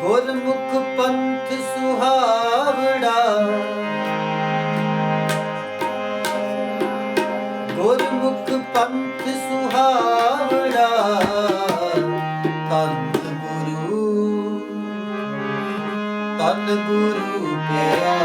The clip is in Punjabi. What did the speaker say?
ਗੁਰਮੁਖ ਪੰਥ ਸੁਹਾਵੜਾ। ਗੁਰਮੁਖ ਪੰਥ ਸੁਹਾਵੜਾ ਤਨ ਗੁਰੂ ਤਨ ਗੁਰੂ ਪਿਆਰਾ।